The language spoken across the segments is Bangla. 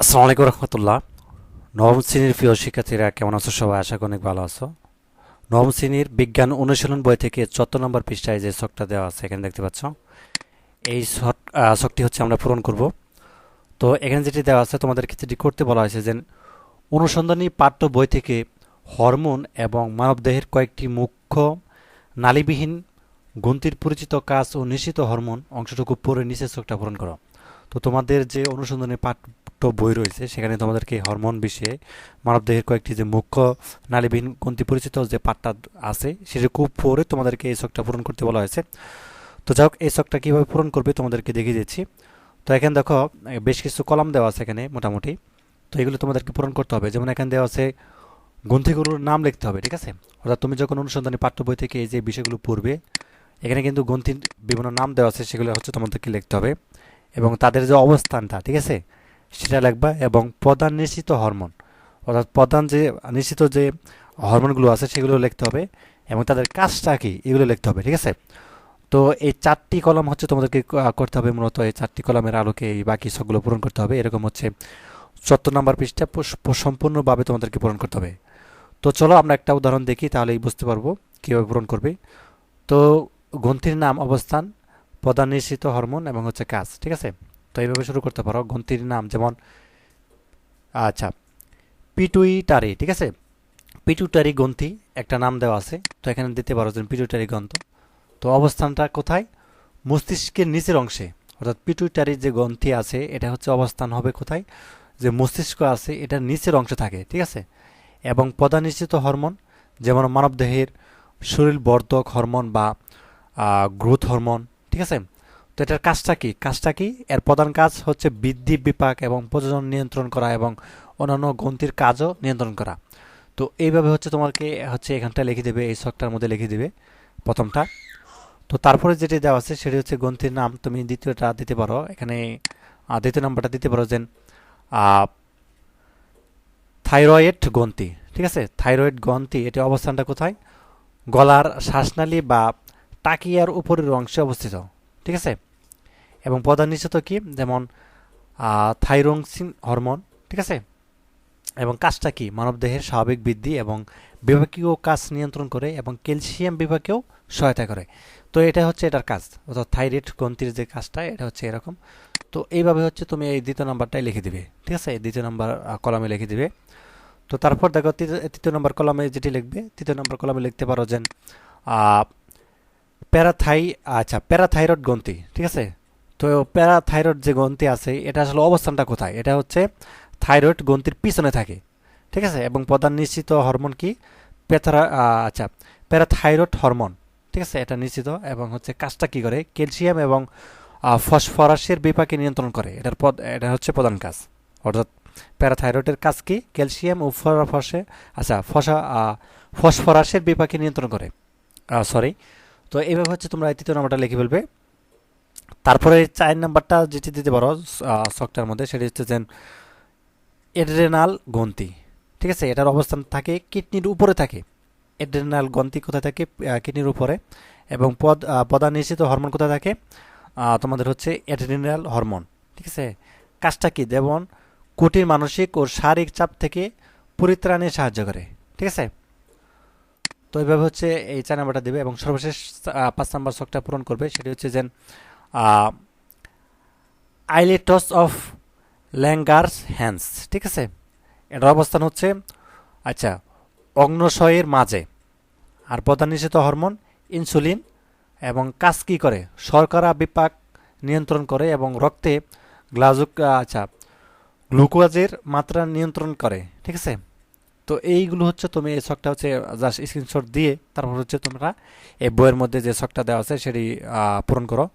আসসালামু আলাইকুম রহমতুল্লাহ। নবম শ্রেণির প্রিয় শিক্ষার্থীরা কেমন আছো? সবাই আশা করি অনেক ভালো আছো। নবম শ্রেণির বিজ্ঞান অনুশীলন বই থেকে চোদ্দ নম্বর পৃষ্ঠায় যে শখটা দেওয়া আছে, এখানে দেখতে পাচ্ছ। এই শখ- শখটি হচ্ছে আমরা পূরণ করব। তো এখানে যেটি দেওয়া আছে তোমাদেরকে যেটি করতে বলা হয়েছে যে অনুসন্ধানী পাঠ্য বই থেকে হরমোন এবং মানবদেহের কয়েকটি মুখ্য নালীবিহীন গ্রন্থির পরিচিত কাজ ও নিশ্চিত হরমোন অংশটুকু পরে নিচের চোখটা পূরণ করো। তো তোমাদের যে অনুসন্ধানী পাঠ্য বই রয়েছে। সেখানে তোমাদেরকে হরমোন বিষয়ে মানবদেহের কয়েকটি যে মুখ্য নালীবিহীন গ্রন্থি পরিচিত যে পাঠটা আছে সেটি খুব পরে তোমাদেরকে এই শখটা পূরণ করতে বলা হয়েছে। তো যাই হোক, এই শখটা কীভাবে পূরণ করবে তোমাদেরকে দেখিয়ে দিচ্ছি। তো এখানে দেখো, বেশ কিছু কলাম দেওয়া আছে এখানে মোটামুটি। তো এগুলো তোমাদেরকে পূরণ করতে হবে। যেমন এখানে দেওয়া আছে, গ্রন্থিগুলোর নাম লিখতে হবে, ঠিক আছে? অর্থাৎ তুমি যখন অনুসন্ধানী পাঠ্য বই থেকে এই যে বিষয়গুলো পড়বে, এখানে কিন্তু গ্রন্থির বিভিন্ন নাম দেওয়া আছে, সেগুলো হচ্ছে তোমাদেরকে লিখতে হবে। এবং তাদের যে অবস্থানটা, ঠিক আছে? সেটা লিখবা এবং প্রধান নিশ্চিত হরমোন। অর্থাৎ প্রধান যে, নিশ্চিত যে হরমোনগুলো আছে সেগুলো লিখতে হবে এবং তাদের কাজটা কি এগুলো লিখতে হবে, ঠিক আছে? তো এই চারটি কলম হচ্ছে তোমাদেরকে করতে হবে মূলত এই চারটি কলমের আলোকে এই বাকি সবগুলো পূরণ করতে হবে। এরকম হচ্ছে সত্তর নম্বর পৃষ্ঠা সম্পূর্ণভাবে তোমাদেরকে পূরণ করতে হবে। তো চলো আমরা একটা উদাহরণ দেখি, তাহলেই বুঝতে পারব কীভাবে পূরণ করবে। তো গ্রন্থির নাম অবস্থান, প্রধান নিশ্চিত হরমোন এবং হচ্ছে কাজ, ঠিক আছে? তো এইভাবে শুরু করতে পারো গ্রন্থির নাম যেমন আচ্ছা পিটুইটারি, ঠিক আছে? পিটুইটারি গ্রন্থি, একটা নাম দেওয়া আছে, তো এখানে দিতে পারো যে পিটুইটারি গ্রন্থ। তো অবস্থানটা কোথায়? মস্তিষ্কের নিচের অংশে, অর্থাৎ পিটুইটারি যে গ্রন্থি আছে, এটা হচ্ছে অবস্থান হবে কোথায়? যে মস্তিষ্ক আছে, এটা নিচের অংশে থাকে, ঠিক আছে? এবং প্রধান নিশ্চিত হরমোন, যেমন মানবদেহের শরীর বর্ধক হরমোন বা গ্রোথ হরমোন, ঠিক আছে? তো এটার কাজটা কি? কাজটা কি? এর প্রধান কাজ হচ্ছে বৃদ্ধি বিপাক এবং প্রজনন নিয়ন্ত্রণ করা এবং অন্যান্য গ্রন্থির কাজও নিয়ন্ত্রণ করা। তো এইভাবে হচ্ছে তোমাকে হচ্ছে এখানটা লিখে দেবে, এই শখটার মধ্যে লিখে দেবে প্রথমটা। তো তারপরে যেটি দেওয়া আছে সেটি হচ্ছে গ্রন্থির নাম, তুমি দ্বিতীয়টা দিতে পারো। এখানে দ্বিতীয় নাম্বারটা দিতে পারো যে থাইরয়েড গ্রন্থি, ঠিক আছে? থাইরয়েড গ্রন্থি, এটি অবস্থানটা কোথায়? গলার শ্বাসনালী বা টাকিয়ার উপরের অংশে অবস্থিত, ঠিক আছে? এবং প্রধান নিশ্চিত কি? যেমন থাইরোক্সিন হরমোন, ঠিক আছে? এবং কাজটা কি? মানবদেহের স্বাভাবিক বৃদ্ধি এবং বিভাগীয় কাজ নিয়ন্ত্রণ করে এবং ক্যালসিয়াম বিভাগেও সহায়তা করে। তো এটা হচ্ছে এটার কাজ। অর্থাৎ থাইরয়েড গ্রন্থির যে কাজটা, এটা হচ্ছে এরকম। তো এইভাবে হচ্ছে তুমি এই দ্বিতীয় নাম্বারটাই লিখে দিবে, ঠিক আছে? এই দ্বিতীয় নাম্বার কলমে লিখে দিবে। তো তারপর দেখো তৃতীয় নম্বর কলমে যেটি লিখবে, তৃতীয় নম্বর কলমে লিখতে পারো যে প্যারাথাই আচ্ছা প্যারাথাইরয়েড গ্রন্থি, ঠিক আছে? তো প্যারাথাইরয়েড যে গ্রন্থি আছে, এটা আসলে অবস্থানটা কোথায়? এটা হচ্ছে থাইরয়েড গ্রন্থির পিছনে থাকে। ঠিক আছে? এবং প্রধান নিশ্চিত হরমোন কি? প্যাথারা আচ্ছা প্যারাথাইরয়েড হরমোন। ঠিক আছে? এটা নিশ্চিত। এবং হচ্ছে কাজটা কি করে? ক্যালসিয়াম এবং ফসফরাসের বিপাকে নিয়ন্ত্রণ করে। এটার পদ, এটা হচ্ছে প্রধান কাজ। অর্থাৎ প্যারাথাইরয়েডের কাজ কি? ক্যালসিয়াম ও ফসফরাসে আচ্ছা ফসা ফসফরাসের বিপাকে নিয়ন্ত্রণ করে। সরি। তো এইভাবে হচ্ছে তোমরা তৃতীয় নাম্বারটা লিখে ফেলবে। তারপরে চার নাম্বারটা যেটি দিতে পারো শখটার মধ্যে, সেটি হচ্ছে যে এড্রেনাল গ্রন্থি। ঠিক আছে? এটার অবস্থান থাকে, কিডনির উপরে থাকে। এড্রেনাল গ্রন্থি কোথায় থাকে? কিডনির উপরে। এবং পদ প্রধান নিশ্চিত হরমোন কোথায় থাকে? তোমাদের হচ্ছে এড্রেনাল হরমোন ঠিক আছে? কাজটা কি? যেমন কুটির মানসিক ও শারীরিক চাপ থেকে পরিত্রাণে সাহায্য করে। ঠিক আছে? তো এইভাবে হচ্ছে এই চার নাম্বারটা দেবে এবং সর্বশেষ পাঁচ নাম্বার শখটা পূরণ করবে। সেটি হচ্ছে যে আইলেটস অফ ল্যাঙ্গার্স হ্যান্ডস ঠিক আছে? এটার অবস্থান হচ্ছে আচ্ছা অগ্নশয়ের মাঝে। আর প্রধান নিষিদ্ধ হরমোন ইনসুলিন এবং কাজ কী করে? শর্করা বিপাক নিয়ন্ত্রণ করে এবং রক্তে গ্লাজুক আচ্ছা গ্লুকোজের মাত্রা নিয়ন্ত্রণ করে, ঠিক আছে? তো এইগুলো হচ্ছে তুমি এই শখটা হচ্ছে জাস্ট স্ক্রিনশট দিয়ে তারপর হচ্ছে তোমরা এই বইয়ের মধ্যে যে শখটা দেওয়া আছে সেটি পূরণ করো।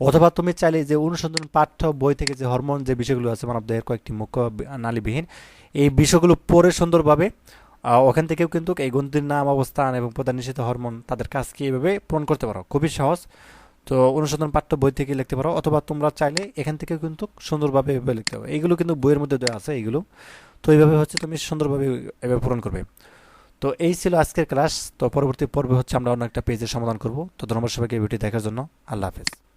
অথবা তুমি চাইলে যে অনুসন্ধান পাঠ্য বই থেকে যে হরমোন যে বিষয়গুলো আছে মানবদেহের কয়েকটি মুখ্য নালীবিহীন, এই বিষয়গুলো পড়ে সুন্দরভাবে ওখান থেকেও কিন্তু এই গ্রন্থির নাম, অবস্থান এবং প্রধান নিষিদ্ধ হরমোন তাদের কাজকে এইভাবে পূরণ করতে পারো? খুবই সহজ। তো অনুসন্ধান পাঠ্য বই থেকে লিখতে পারো, অথবা তোমরা চাইলে এখান থেকেও কিন্তু সুন্দরভাবে এভাবে লিখতে পারো। এইগুলো কিন্তু বইয়ের মধ্যে দেওয়া আছে, এইগুলো। তো এইভাবে হচ্ছে তুমি সুন্দরভাবে এভাবে পূরণ করবে। তো এই ছিল আজকের ক্লাস। তো পরবর্তী পর্বে হচ্ছে আমরা অন্য একটা পেজের সমাধান করব। তো ধন্যবাদ সবাইকে ভিডিও দেখার জন্য। আল্লাহ হাফেজ।